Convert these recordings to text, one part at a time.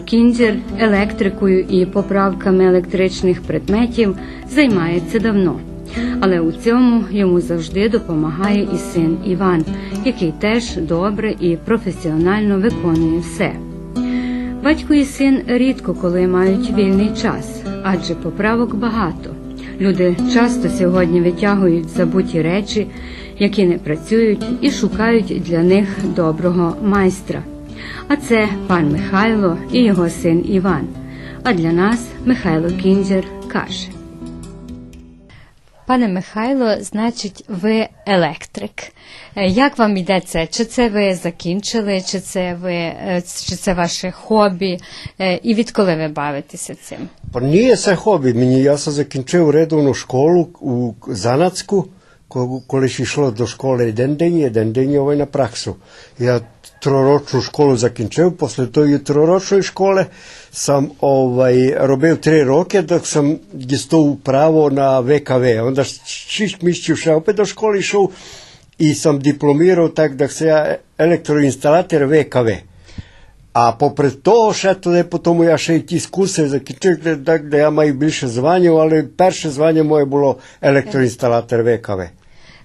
Кіндзір електрикою і поправками електричних предметів займається давно. Але у цьому йому завжди допомагає і син Іван, який теж добре і професіонально виконує все. Батько і син рідко коли мають вільний час, адже поправок багато. Люди часто сьогодні витягують забуті речі, які не працюють, і шукають для них доброго майстра. А це пан Михайло і його син Іван. А для нас Михайло Кінзер каже. Пане Михайло, значить, ви електрик. Е, Як вам йде це? Чи це ви закінчили, чи це ви е, чи це ваше хобі? Е, І відколи ви бавитеся цим? Pa nije se hobi, meni ja sam zakinčio redovnu školu kolež je šlo do škole jeden den, jeden den je ovaj na praksu. Ja troročnu školu zakinčev, posle toj troročnoj škole sam ovaj, robil tri roke dok sam gestal pravo na VKV. Onda šišk mišću še opet do škole šel i sam diplomiral tak da se ja elektroinstalater VKV. A popred to še tudi potom ja še i ti skuse zakinčev, da, da ja imam i bivše zvanje, ali perše zvanje moje bilo elektroinstalater VKV.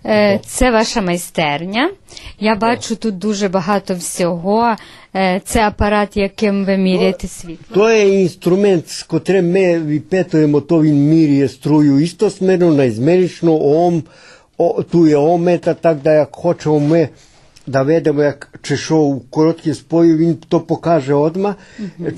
Е, Це ваша майстерня. Я бачу тут дуже багато всього. Е, Це апарат, яким ви міряєте світло. То je instrument s котрим ми випитуємо, то він міряє струю істосмірно, наізмерично, ом, о, tu je омета, так да як хочемо ми да ведемо, як чи що у короткій спої, він то покаже одма,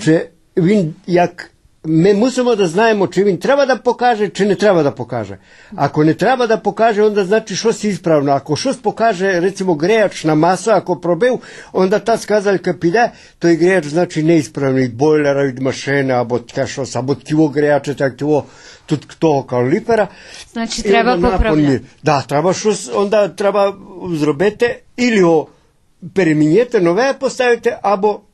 чи він як ме мусимо да знаемо че вин треба да покаже, че не треба да покаже. Ако не треба да покаже, онда значи што си исправно. Ако што покаже, рецимо, грејачна маса, ако пробил, онда таа сказал пиде, тој грејач значи не исправно. И бойлера, и машина, або така што са, або тиво грејач, так тиво, тут кто као липера. Значи треба поправка. Да, треба што, онда треба зробете или о переминете, новеја поставите, або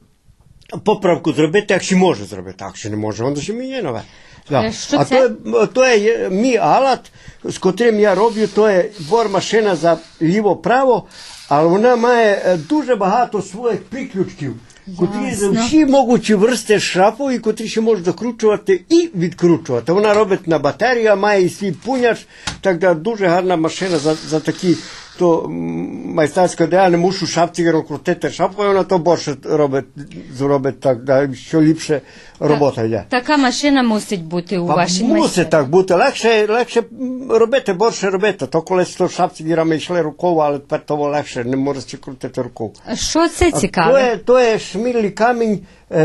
поправку зробити, якщо може зробити. А Якщо не може, воно ще мені нове. Да. Е, що а це? то, то є мій алат, з котрим я роблю, то є бор-машина за ліво-право, але вона має е, дуже багато своїх приключків, котрі з всі можуть вирости з шафу, і котрі ще можуть закручувати і відкручувати. Вона робить на батарію, має і свій пуняч, так да дуже гарна машина за, за такі то м, майстерська, де я не мушу шапці крутити шапку, і вона то більше робить, зробить так, да, що ліпше робота йде. Така машина мусить бути у Па вашій мусить майстерні. так бути. Легше, легше робити, більше робити. То колись то шапці вірами йшли рукою, але тепер того легше, не можеш крутити рукою. Що це А То є, то є шмільний камінь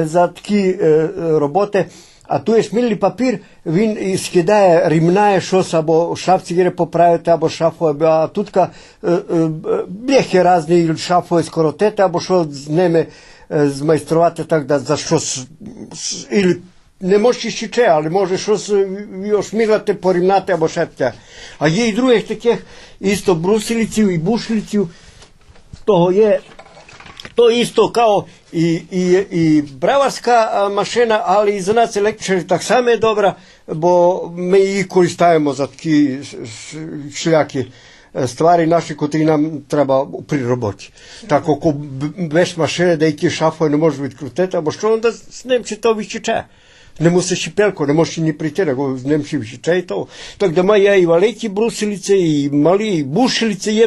за такі е, роботи. А tu je šmilni papir, він і скидає, рівняє щось, або шафці гіре поправити, або шафу, або а тутка е, е, бляхи різні шафу скоротити, або що з ними е, змайструвати так, да, за щось, с- не може ще але може щось ошмілити, порівняти, або ще таке. А є і других таких, істо брусилиців і бушлиців, того є to isto kao i, i, i bravarska mašina, ali i za nas električna tak samo je dobra, bo mi ih koristajemo za tki šljaki stvari naše koji nam treba pri roboti. Tako ko veš mašine da ih šafuje ne može biti kruteta, bo što onda s Nemči to više čeje. Не мусиш и пелко, не можеш и ни прийти, да го вземеш и чай то. Так да ма ја и валеки брусилице, и мали, и бушилице, и.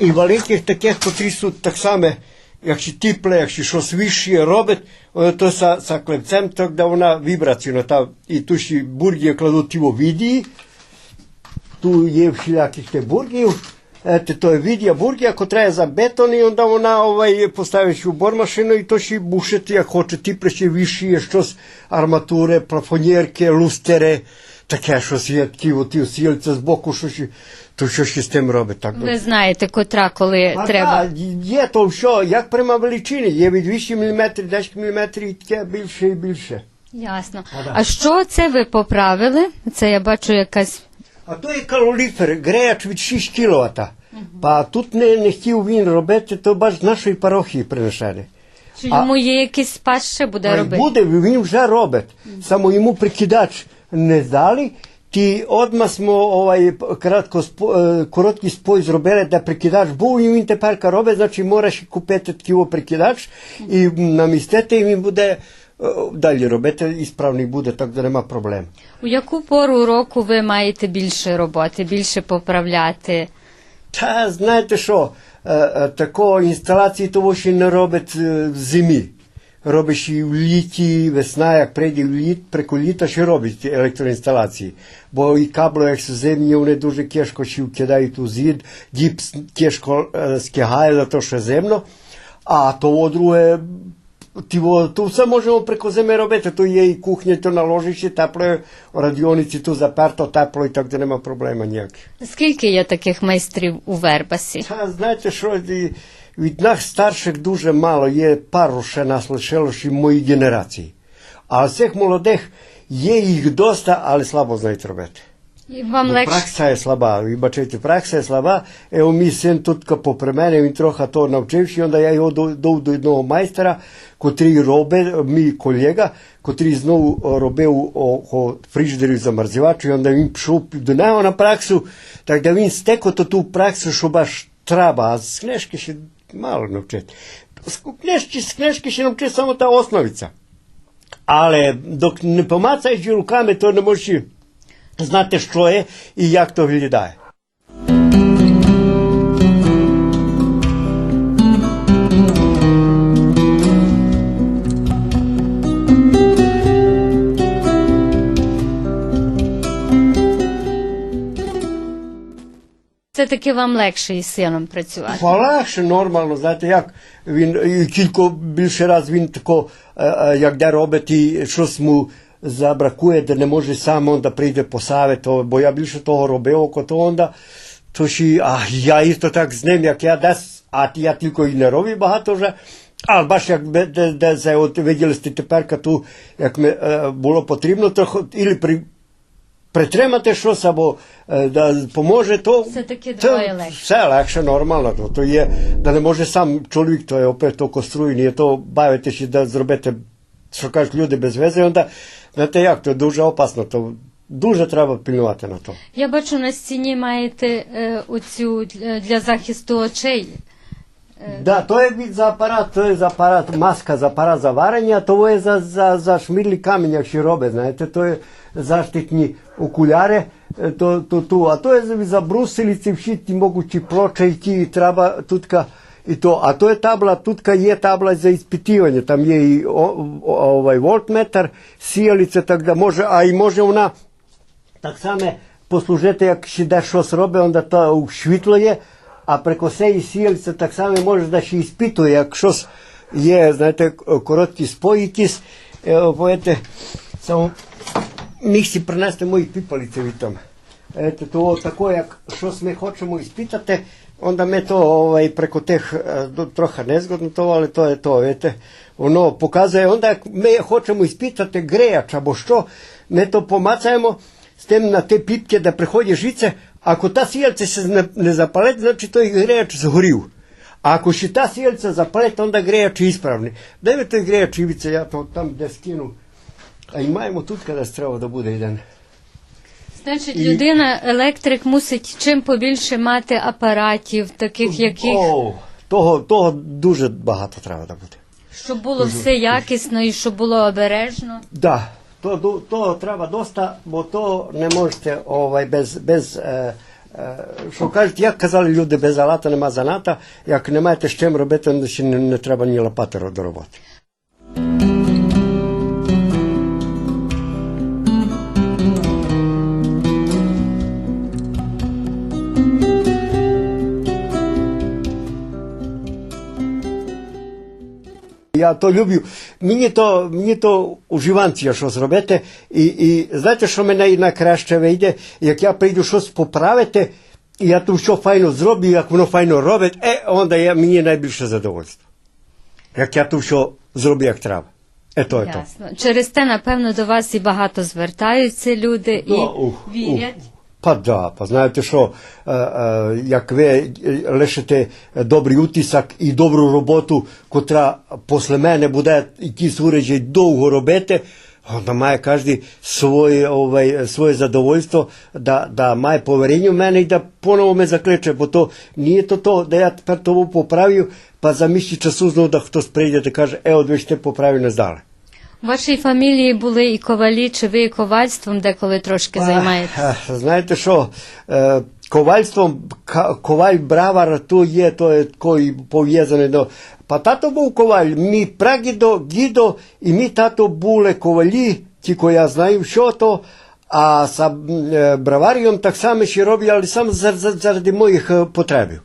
великих таких, котрі тут так само, якщо тепле, якщо щось вище робить, воно то са, са клепцем, так да вона вібраційна. Та, і тут ще бурги кладуть тіво відії, tu je všelijakih te burgij, Ете, to je vidja burgija, котра je za beton i onda ona ovaj, postaviš u bormašinu i to će bušiti, ako hoće ti preće viši, što s armature, plafonjerke, lustere, таке щось є, такі от ті сільця з боку, що ще, то що ще з тим робить. Так, Ви знаєте, котра, коли а треба. та, є то все, як прямо величини, є від 8 мм, 10 мм і таке більше і більше. Ясно. А що це ви поправили? Це я бачу якась. А то є калорифер, греяч від 6 кВт. Па тут не, не хотів він робити, то бач з нашої парохії принесений. Чи йому є якийсь спад ще буде А робити? буде, він вже робить. Само йому прикидач не здали, Ті одма smo ovaj kratko spo, е, короткий спой зробили, де прикидач був, і він тепер робить, значить можеш купити такий прикидач і намістити, і він буде е, далі робити, і справний буде, так що нема проблем. У яку пору року ви маєте більше роботи, більше поправляти? Та знаєте що, такої інсталяції того ще не робить в зимі. Робиш і в літі, весна, як прийде в літ, прику літа ще робить ті електроінсталяції. Бо і кабли, як зимні, вони дуже тяжко ще вкидають у зід, діпс тяжко е, скигає за те, що зимно. А того друге, Тіво, то все можемо прико зими робити. То є і кухня, то наложиш і тепло, радіониці, то заперто, тепло, і так де нема проблема ніяких. Скільки є таких майстрів у Вербасі? Та знаєте, що від нас старших дуже мало є пару ще нас лишилось і моїй генерації. А цих молодих є їх доста, але слабо знають робити. І вам легше. Пракса є слаба, ви бачите, пракса є слаба. Ево мій син тут попри мене, він трохи то навчився, і онда я його дов до одного майстера, котрий робив, мій колега, котрий знову робив о, о фриждері замерзівачу, і онда він пішов до нього на праксу, так да він стеко то ту праксу, щоб аж треба, а з книжки ще мало навчити. З книжки, з книжки ще навчити саме та основиця. Але док не помацаєш руками, то не можеш знати, що є і як то Виглядає. Це таки вам легше із сином працювати. Полегше, нормально, знаєте, як він кілько більше раз він тако, е, е, як де робить, і щось му забракує, де не може сам, он да прийде посавити, то, бо я більше того робив, око то онда, то ще, а я істо так з ним, як я десь, а я тільки і не робив багато вже. А бач, як би- де, де це, от виділи тепер, як ми, е, було потрібно, то ілі при, притримати щось або е, да, поможе, то Все-таки то легше. Все легше, нормально. То, то є, да не може сам чоловік, то є опять то конструє, не то бавитися, да зробити, що кажуть люди без вези, онда, знаєте як, то дуже опасно, то дуже треба пильнувати на то. Я бачу на стіні маєте е, оцю для, захисту очей. Да, то є від за апарат, то є за апарат, маска за апарат заварення, то є за, за, за шмірлі камінь, як ще робить, знаєте, то є заштитні okuljare, e, to, to, to, a to je za, za brusilice, všiti mogući pročajki i ti treba tutka i to, a to je tabla, tutka je tabla za ispitivanje, tam je i o, o, ovaj voltmetar, sijalice, tak da može, a i može ona, tak same, poslužete, jak še da šo srobe, onda to švitlo je, a preko se i sijalice, tak same možeš da še ispituje, jak šos je, znate, korotki spojitis, evo, pojete, samo, само міг си принести мої піпаліці від там. Ето, то тако, як щось ми хочемо іспитати, onda ми то ovaj, преко тих, е, до- трохи незгодно то, але то є то, видите, воно показує, onda як ми хочемо іспитати греяч або що, ми то помацаємо з тим на ті піпки, де приходить життя, ако та сіяльця се не, не запалить, значить той греяч згорів. А ако ще та сіяльця запалить, onda греяч ісправний. Де ви той греяч івіться, я то там де скину. А й маємо тут, коли треба да буде один. Значить, І- людина, електрик, мусить чим побільше мати апаратів, таких яких, О, того, того дуже багато треба да буде. щоб було все якісно і щоб було обережно. Да, то, то, то треба доста, бо то не можете ovaj, без, без е, е, що кажуть, як казали люди, без алата нема заната, як не маєте з чим робити, то ще не, не треба ні лопати до роботи. Я то люблю. Мені то, мені то уживанція щось робити. І, і знаєте, що мене найкраще вийде, як я прийду щось поправити, і я то що файно зроблю, як воно файно робить, е, онда я, мені найбільше задовольство. Як я то все зроблю, як треба. Е, то, е. Ясно. Через те, напевно, до вас і багато звертаються люди і Ну, ух, вірять. ух. Па знаєте що, як ви лишите добрий утисок і добру роботу, котра після мене буде якісь уреджі довго робити, Onda має кожен своє, ovaj, своє задовольство, да, да має поверіння в мене і да поново ме закличе, бо то не то то, да я тепер того поправив, па за місяць часу знову да хтось прийде і каже, е, от ви ж те поправив не здали. Вашій фамілії були і ковалі, чи ви ковальством деколи трошки займаєтесь? Ах, Знаєте що, е, ковальством, коваль бравар, то є, то такий пов'язаний до... Па тато був коваль, мій прагідо, гідо, і мій тато були ковалі, тільки я знаю, що то, а за е, браварієм так само ще роблю, але за- заради моїх е, потребів.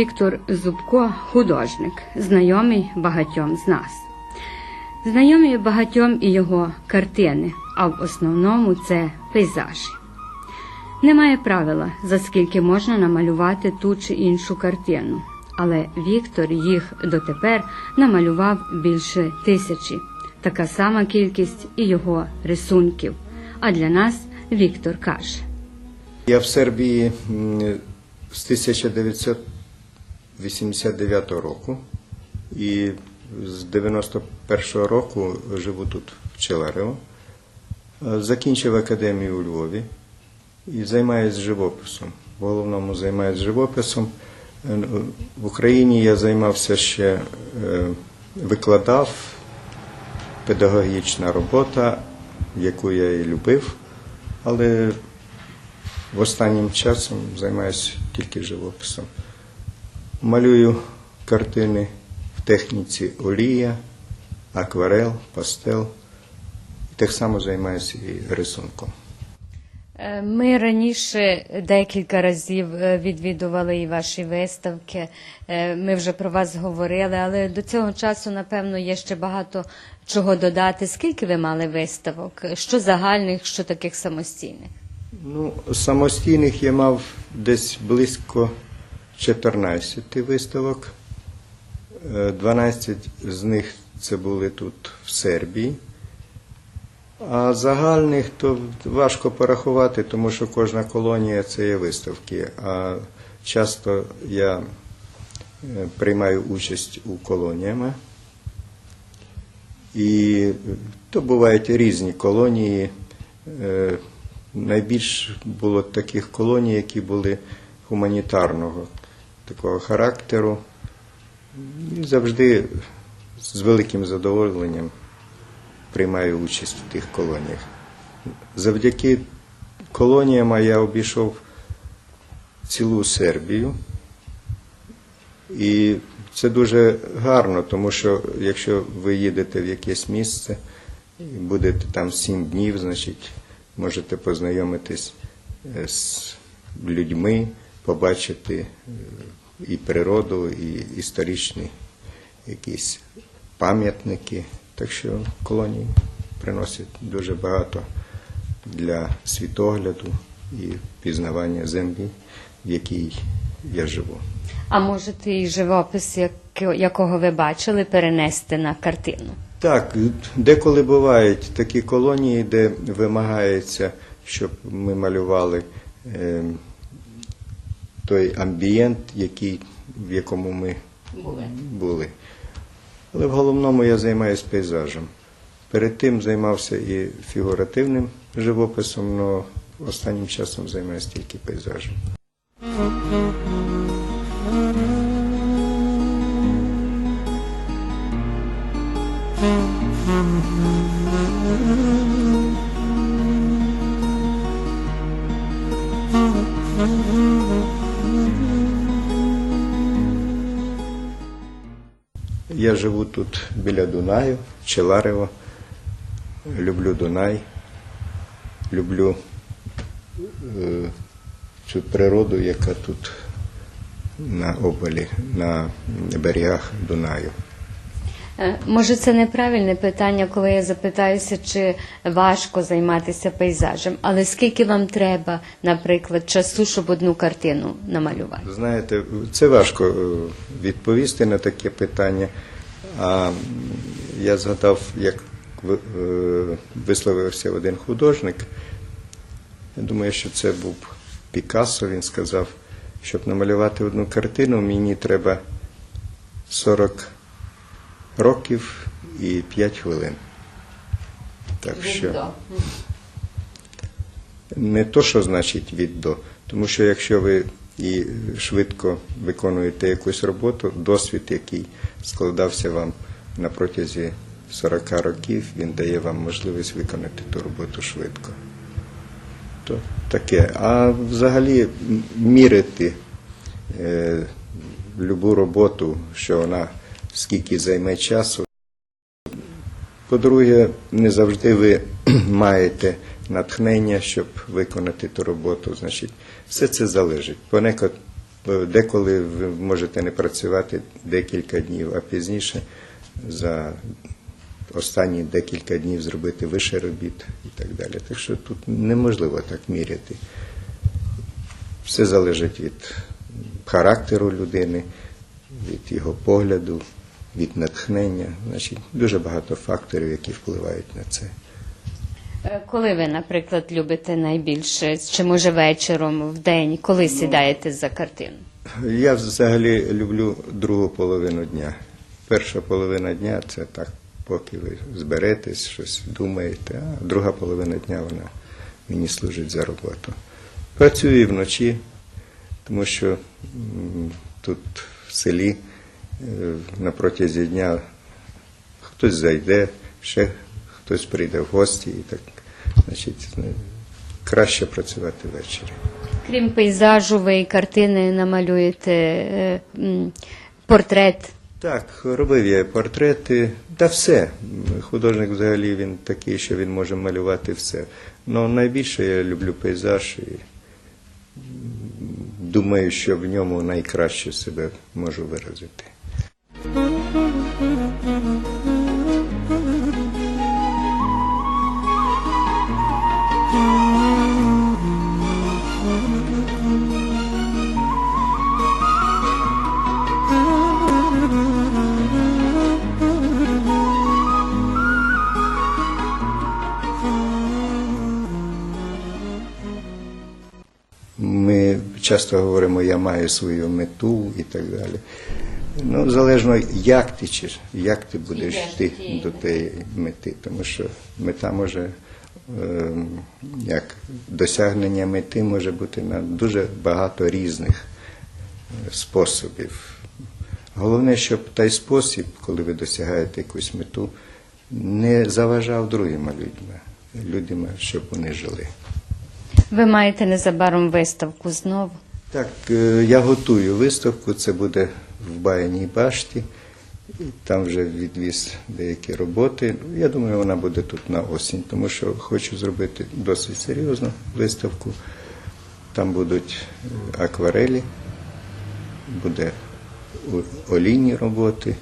Віктор Зубко художник, знайомий багатьом з нас. Знайомі багатьом і його картини, а в основному це пейзажі. Немає правила, за скільки можна намалювати ту чи іншу картину, але Віктор їх дотепер намалював більше тисячі, така сама кількість і його рисунків. А для нас Віктор каже: Я в Сербії з 1900 89-го року і з 91-го року живу тут в Челарево. Е, закінчив академію у Львові і займаюся живописом. В головному займаюся живописом. Е, ну, в Україні я займався ще, е, викладав педагогічна робота, яку я і любив, але в останнім часом займаюся тільки живописом. Малюю картини в техніці олія, акварел, пастел. І так само займаюся і рисунком. Е, Ми раніше декілька разів е, відвідували і ваші виставки. Е, Ми вже про вас говорили, але до цього часу, напевно, є ще багато чого додати. Скільки ви мали виставок? Що загальних, що таких самостійних? Ну, самостійних я мав десь близько 14 виставок. Е, 12 з них це були тут в Сербії. А загальних то важко порахувати, тому що кожна колонія це є виставки. А часто я е, приймаю участь у колоніями. І е, то бувають різні колонії. Е, Найбільш було таких колоній, які були гуманітарного такого характеру. І завжди з великим задоволенням приймаю участь в тих колоніях. Завдяки колоніям я обійшов цілу Сербію. І це дуже гарно, тому що якщо ви їдете в якесь місце і будете там сім днів, значить можете познайомитись е, з людьми, побачити е, і природу, і історичні якісь пам'ятники. Так що колонії приносять дуже багато для світогляду і пізнавання землі, в якій я живу. А можете і живопис, якого ви бачили, перенести на картину? Так, деколи бувають такі колонії, де вимагається, щоб ми малювали е, той амбієнт, який, в якому ми Були. були. Але в головному я займаюся пейзажем. Перед тим займався і фігуративним живописом, але останнім часом займаюся тільки пейзажем. Я живу тут біля Дунаю, Челарево. Люблю Дунай. Люблю е, цю природу, яка тут на обалі, на берегах Дунаю. Е, Може, це неправильне питання, коли я запитаюся, чи важко займатися пейзажем, але скільки вам треба, наприклад, часу, щоб одну картину намалювати? Знаєте, це важко е, відповісти на таке питання. А я згадав, як е, висловився один художник. Я думаю, що це був Пікассо. Він сказав, щоб намалювати одну картину, мені треба 40 років і 5 хвилин. Так що не то, що значить від до. Тому що якщо ви і швидко виконуєте якусь роботу, досвід, який складався вам на протязі 40 років, він дає вам можливість виконати ту роботу швидко. То таке. А взагалі мірити е, любу роботу, що вона скільки займе часу, по-друге, не завжди ви маєте натхнення, щоб виконати ту роботу. Значить, все це залежить. Понекот, деколи ви можете не працювати декілька днів, а пізніше за останні декілька днів зробити вище робіт і так далі. Так що тут неможливо так міряти. Все залежить від характеру людини, від його погляду, від натхнення. Значить, дуже багато факторів, які впливають на це. Е, Коли ви, наприклад, любите найбільше, чи може вечором, в день, коли сідаєте за картину? Я взагалі люблю другу половину дня. Перша половина дня це так, поки ви зберетесь, щось думаєте, а друга половина дня вона мені служить за роботу. Працюю і вночі, тому що тут в селі е, на протязі дня хтось зайде, ще хтось прийде в гості і так. Значить, е, краще працювати ввечері. Крім пейзажу, ви картини намалюєте е, портрет. Так, робив я портрети, та все. Художник взагалі він такий, що він може малювати все. Ну найбільше я люблю пейзаж і думаю, що в ньому найкраще себе можу виразити. Часто говоримо, я маю свою мету і так далі. Ну, залежно, як ти чи як ти будеш йти до тієї мети, тому що мета може, е, як досягнення мети може бути на дуже багато різних е, способів. Головне, щоб той спосіб, коли ви досягаєте якусь мету, не заважав другим людям, людям, щоб вони жили. Ви маєте незабаром виставку знову. Так, е, я готую виставку, це буде в Баяній башті. Там вже відвіз деякі роботи. Я думаю, вона буде тут на осінь, тому що хочу зробити досить серйозну виставку. Там будуть е, акварелі, буде олійні роботи.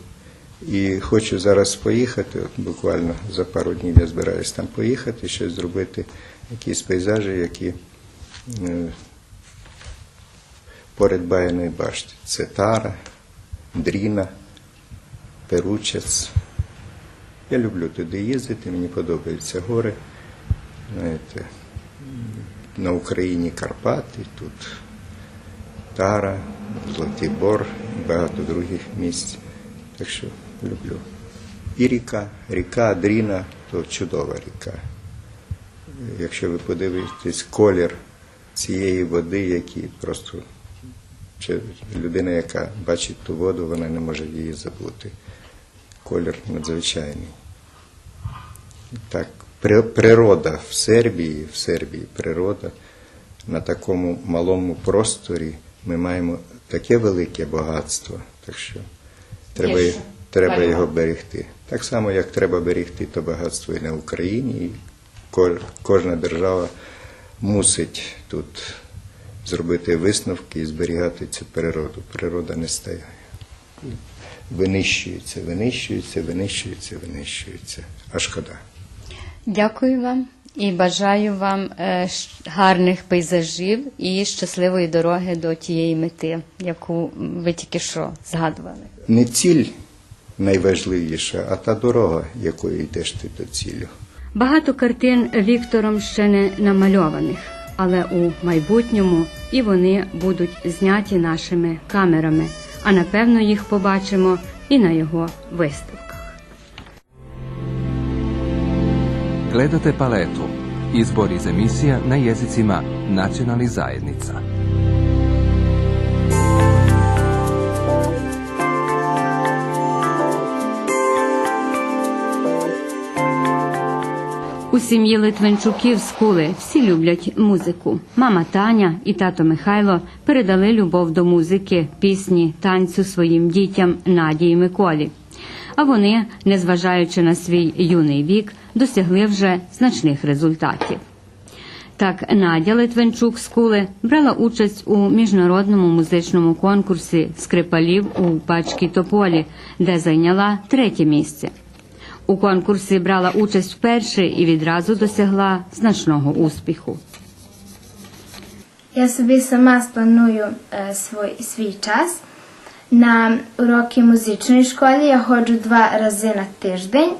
І хочу зараз поїхати, от буквально за пару днів я збираюся там поїхати, щось зробити, якісь пейзажі, які е, поряд Баяної башти. Це Тара, Дріна, Перучець. Я люблю туди їздити, мені подобаються гори. Знаєте, на Україні Карпати, тут Тара, Золотий Бор і багато других місць. Так що люблю. І ріка, ріка Дріна то чудова ріка. Якщо ви подивитесь колір цієї води, який просто чи людина, яка бачить ту воду, вона не може її забути. Колір надзвичайний. Так, природа в Сербії, в Сербії природа на такому малому просторі ми маємо таке велике багатство, так що треба, треба його берегти. Так само, як треба берегти то багатство і на Україні, і кожна держава мусить тут зробити висновки і зберігати цю природу. Природа не стає. винищуються, винищуються, винищуються, винищуються. А шкода. Дякую вам і бажаю вам е, гарних пейзажів і щасливої дороги до тієї мети, яку ви тільки що згадували. Не ціль найважливіша, а та дорога, якою йдеш ти до цілю. Багато картин Віктором ще не намальованих, але у майбутньому і вони будуть зняті нашими камерами, а напевно їх побачимо і на його виставках. Gledate paletu. Izbor iz emisija na jezicima nacionalnih zajednica. Сім'ї Литвинчуків з Кули всі люблять музику. Мама Таня і тато Михайло передали любов до музики, пісні, танцю своїм дітям Наді і Миколі. А вони, незважаючи на свій юний вік, досягли вже значних результатів. Так, Надя Литвинчук з Кули брала участь у міжнародному музичному конкурсі скрипалів у Пачкій Тополі, де зайняла третє місце. У конкурсі брала участь вперше і відразу досягла значного успіху. Я собі сама спланую е, свій, свій час. На уроки музичної школи я ходжу два рази на тиждень.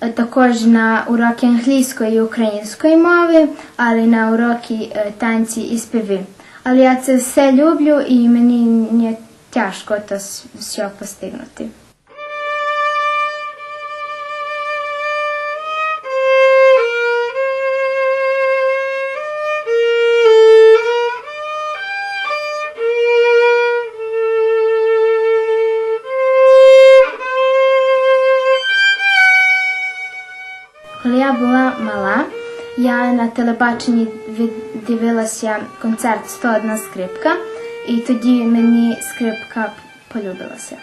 Е, Також на уроки англійської і української мови, але на уроки е, танці і співи. Але я це все люблю і мені не тяжко с- все постигнути. Я на телебаченні дивилася концерт «101 скрипка, і тоді мені скрипка полюбилася.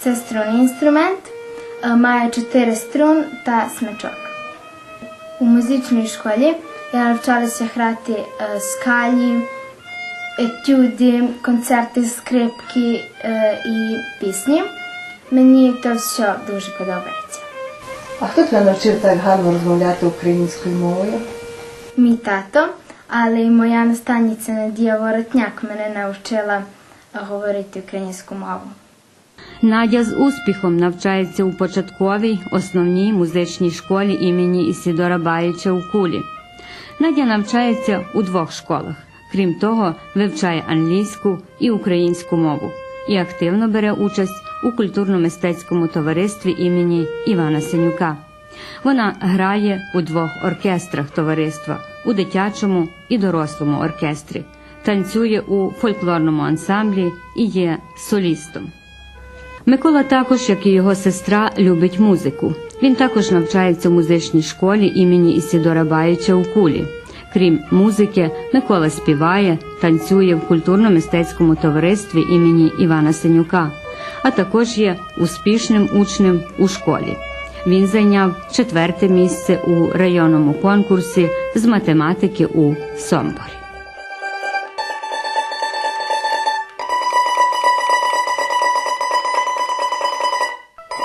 Це струнний інструмент, е, має чотири струн та смичок. У музичній школі я навчалася грати е, скалі, етюди, концерти скрипки е, і пісні. Мені то все дуже подобається. А хто тебе навчив так гарно розмовляти українською мовою? Мій тато, але й моя наставниця Надія Воротняк мене навчила говорити українську мову. Надя з успіхом навчається у початковій основній музичній школі імені Ісідора Баїча у Кулі. Надя навчається у двох школах. Крім того, вивчає англійську і українську мову і активно бере участь у культурно-мистецькому товаристві імені Івана Сенюка. Вона грає у двох оркестрах товариства у дитячому і дорослому оркестрі, танцює у фольклорному ансамблі і є солістом. Микола також, як і його сестра, любить музику. Він також навчається в музичній школі імені Ісідора Баїча у Кулі. Крім музики, Микола співає, танцює в культурно-мистецькому товаристві імені Івана Сенюка, а також є успішним учнем у школі. Він зайняв четверте місце у районному конкурсі з математики у Сомборі.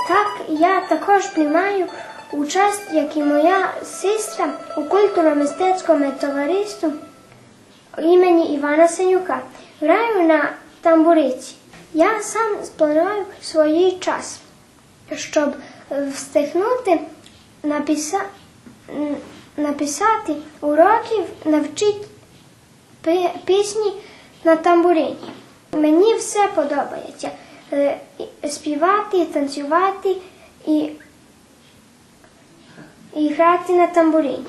Так, я також приймаю участь, як і моя сестра, у культурно-мистецькому товаристві імені Івана Сенюка. Граю на тамбуриці. Я сам спланував свій час, щоб встигнути написа... написати уроків, навчити пісні на тамбурині. Мені все подобається. Е, Співати, танцювати і, і грати на тамбурині.